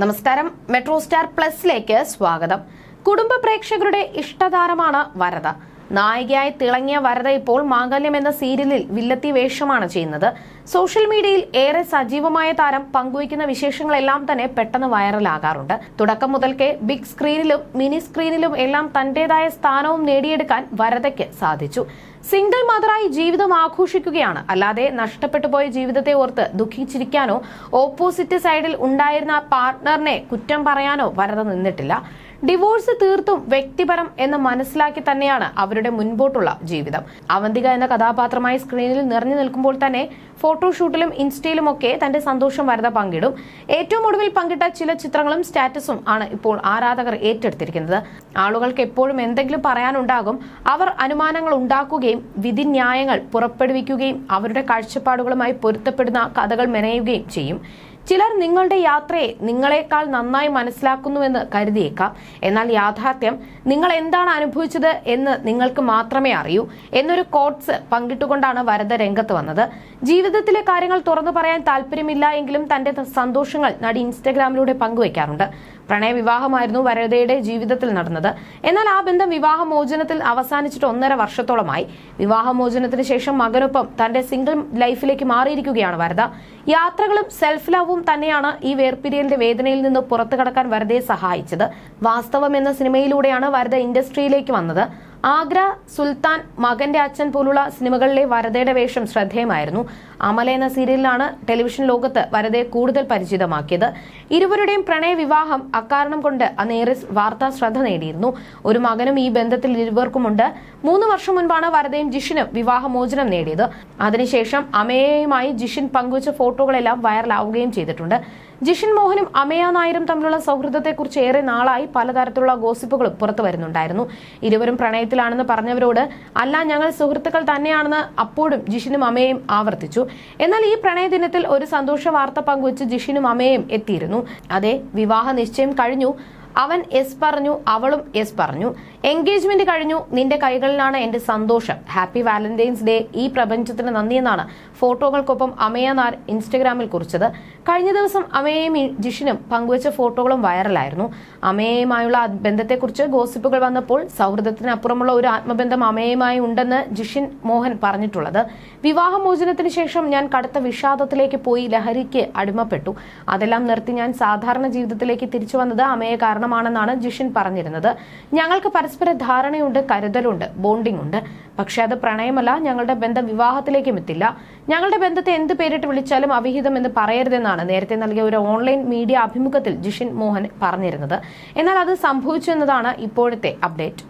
നമസ്കാരം. Metro star പ്ലസിലേക്ക് സ്വാഗതം. കുടുംബ പ്രേക്ഷകരുടെ ഇഷ്ടതാരമാണ് വരദ നായികയായി തിളങ്ങിയ വരദ ഇപ്പോൾ മാംഗല്യം എന്ന സീരിയലിൽ വില്ലത്തി വേഷമാണ് ചെയ്യുന്നത്. സോഷ്യൽ മീഡിയയിൽ ഏറെ സജീവമായ താരം പങ്കുവയ്ക്കുന്ന വിശേഷങ്ങളെല്ലാം തന്നെ പെട്ടെന്ന് വൈറലാകാറുണ്ട്. തുടക്കം മുതൽക്കേ ബിഗ് സ്ക്രീനിലും മിനി സ്ക്രീനിലും എല്ലാം തന്റേതായ സ്ഥാനവും നേടിയെടുക്കാൻ വരദയ്ക്ക് സാധിച്ചു. സിംഗിൾ മദറായി ജീവിതം ആഘോഷിക്കുകയാണ്. അല്ലാതെ നഷ്ടപ്പെട്ടു പോയ ജീവിതത്തെ ഓർത്ത് ദുഃഖിച്ചിരിക്കാനോ ഓപ്പോസിറ്റ് സൈഡിൽ ഉണ്ടായിരുന്ന പാർട്ട്ണറിനെ കുറ്റം പറയാനോ വരദ നിന്നിട്ടില്ല. ഡിവോഴ്സ് തീർത്തും വ്യക്തിപരം എന്ന് മനസ്സിലാക്കി തന്നെയാണ് അവരുടെ മുൻപോട്ടുള്ള ജീവിതം. അവന്തിക എന്ന കഥാപാത്രമായി സ്ക്രീനിൽ നിറഞ്ഞു നിൽക്കുമ്പോൾ തന്നെ ഫോട്ടോഷൂട്ടിലും ഇൻസ്റ്റയിലും ഒക്കെ തന്റെ സന്തോഷം വരത പങ്കിടും. ഏറ്റവും ഒടുവിൽ പങ്കിട്ട ചില ചിത്രങ്ങളും സ്റ്റാറ്റസും ആണ് ഇപ്പോൾ ആരാധകർ ഏറ്റെടുത്തിരിക്കുന്നത്. ആളുകൾക്ക് എപ്പോഴും എന്തെങ്കിലും പറയാനുണ്ടാകും അവർ അനുമാനങ്ങൾ ഉണ്ടാക്കുകയും വിധിന്യായങ്ങൾ പുറപ്പെടുവിക്കുകയും അവരുടെ കാഴ്ചപ്പാടുകളുമായി പൊരുത്തപ്പെടുന്ന കഥകൾ മെനയുകയും ചെയ്യും. ചിലർ നിങ്ങളുടെ യാത്രയെ നിങ്ങളെക്കാൾ നന്നായി മനസ്സിലാക്കുന്നുവെന്ന് കരുതിയേക്കാം. എന്നാൽ യാഥാർത്ഥ്യം നിങ്ങൾ എന്താണ് അനുഭവിച്ചത് എന്ന് നിങ്ങൾക്ക് മാത്രമേ അറിയൂ എന്നൊരു കോട്സ് പങ്കിട്ടുകൊണ്ടാണ് വരദ രംഗത്ത് വന്നത്. ജീവിതത്തിലെ കാര്യങ്ങൾ തുറന്നു പറയാൻ താല്പര്യമില്ല എങ്കിലും തന്റെ സന്തോഷങ്ങൾ നടി ഇൻസ്റ്റഗ്രാമിലൂടെ പങ്കുവയ്ക്കാറുണ്ട്. പ്രണയവിവാഹമായിരുന്നു വരദയുടെ ജീവിതത്തിൽ നടന്നത്. എന്നാൽ ആ ബന്ധം വിവാഹമോചനത്തിൽ അവസാനിച്ചിട്ട് ഒന്നര വർഷത്തോളമായി. വിവാഹമോചനത്തിന് ശേഷം മകനൊപ്പം തന്റെ സിംഗിൾ ലൈഫിലേക്ക് മാറിയിരിക്കുകയാണ് വരദ. യാത്രകളും സെൽഫ് ലവും തന്നെയാണ് ഈ വേർപിരിയലിന്റെ വേദനയിൽ നിന്ന് പുറത്തു കടക്കാൻ വരദയെ സഹായിച്ചത്. വാസ്തവം എന്ന സിനിമയിലൂടെയാണ് വരദ ഇൻഡസ്ട്രിയിലേക്ക് വന്നത്. ആഗ്ര സുൽത്താൻ മകന്റെ അച്ഛൻ പോലുള്ള സിനിമകളിലെ വരദയുടെ വേഷം ശ്രദ്ധേയമായിരുന്നു. അമല എന്ന സീരിയലിലാണ് ടെലിവിഷൻ ലോകത്ത് വരദയെ കൂടുതൽ പരിചിതമാക്കിയത്. ഇരുവരുടെയും പ്രണയ വിവാഹം അക്കാരണം കൊണ്ട് അന്നേറെ വാർത്താ ശ്രദ്ധ നേടിയിരുന്നു. ഒരു മകനും ഈ ബന്ധത്തിൽ ഇരുവർക്കുമുണ്ട്. മൂന്ന് വർഷം മുൻപാണ് വരദയും ജിഷിനും വിവാഹമോചനം നേടിയത്. അതിനുശേഷം അമേയയുമായി ജിഷിൻ പങ്കുവച്ച ഫോട്ടോകളെല്ലാം വൈറലാവുകയും ചെയ്തിട്ടുണ്ട്. ജിഷിൻ മോഹനും അമയ നായരും തമ്മിലുള്ള സൗഹൃദത്തെക്കുറിച്ച് ഏറെ നാളായി പലതരത്തിലുള്ള ഗോസിപ്പുകളും പുറത്തു വരുന്നുണ്ടായിരുന്നു. ഇരുവരും പ്രണയത്തിലാണെന്ന് പറഞ്ഞവരോട് അല്ല ഞങ്ങൾ സുഹൃത്തുക്കൾ തന്നെയാണെന്ന് അപ്പോഴും ജിഷിനും അമയും ആവർത്തിച്ചു. എന്നാൽ ഈ പ്രണയ ദിനത്തിൽ ഒരു സന്തോഷ വാർത്ത പങ്കുവച്ച് ജിഷിനും അമയും എത്തിയിരുന്നു. അതെ വിവാഹ നിശ്ചയം കഴിഞ്ഞു. അവൻ എസ് പറഞ്ഞു അവളും എസ് പറഞ്ഞു. എൻഗേജ്മെന്റ് കഴിഞ്ഞു. നിന്റെ കൈകളിലാണ് എന്റെ സന്തോഷം. ഹാപ്പി വാലന്റൈൻസ് ഡേ ഈ പ്രപഞ്ചത്തിന് നന്ദിയെന്നാണ് ഫോട്ടോകൾക്കൊപ്പം അമയ നാർ ഇൻസ്റ്റഗ്രാമിൽ കുറിച്ചത്. കഴിഞ്ഞ ദിവസം അമയയും ജിഷിനും പങ്കുവച്ച ഫോട്ടോകളും വൈറലായിരുന്നു. അമയയുമായുള്ള ബന്ധത്തെക്കുറിച്ച് ഗോസിപ്പുകൾ വന്നപ്പോൾ സൗഹൃദത്തിനപ്പുറമുള്ള ഒരു ആത്മബന്ധം അമയയുമായി ഉണ്ടെന്ന് ജിഷിൻ മോഹൻ പറഞ്ഞിട്ടുള്ളത്. വിവാഹമോചനത്തിന് ശേഷം ഞാൻ കടുത്ത വിഷാദത്തിലേക്ക് പോയി ലഹരിക്ക് അടിമപ്പെട്ടു. അതെല്ലാം നിർത്തി ഞാൻ സാധാരണ ജീവിതത്തിലേക്ക് തിരിച്ചു വന്നത് അമയെ കാരണമാണെന്നാണ് ജിഷിൻ പറഞ്ഞിരുന്നത്. ഞങ്ങൾക്ക് പരസ്പര ധാരണയുണ്ട് കരുതലുണ്ട് ബോണ്ടിംഗ് ഉണ്ട് പക്ഷെ അത് പ്രണയമല്ല ഞങ്ങളുടെ ബന്ധം വിവാഹത്തിലേക്കും എത്തില്ല. ഞങ്ങളുടെ ബന്ധത്തെ എന്ത് പേരിട്ട് വിളിച്ചാലും അവിഹിതം എന്ന് പറയരുതെന്നാണ് നേരത്തെ നൽകിയ ഒരു ഓൺലൈൻ മീഡിയ അഭിമുഖത്തിൽ ജിഷിൻ മോഹൻ പറഞ്ഞിരുന്നത്. എന്നാൽ അത് സംഭവിച്ചു എന്നതാണ് ഇപ്പോഴത്തെ അപ്ഡേറ്റ്.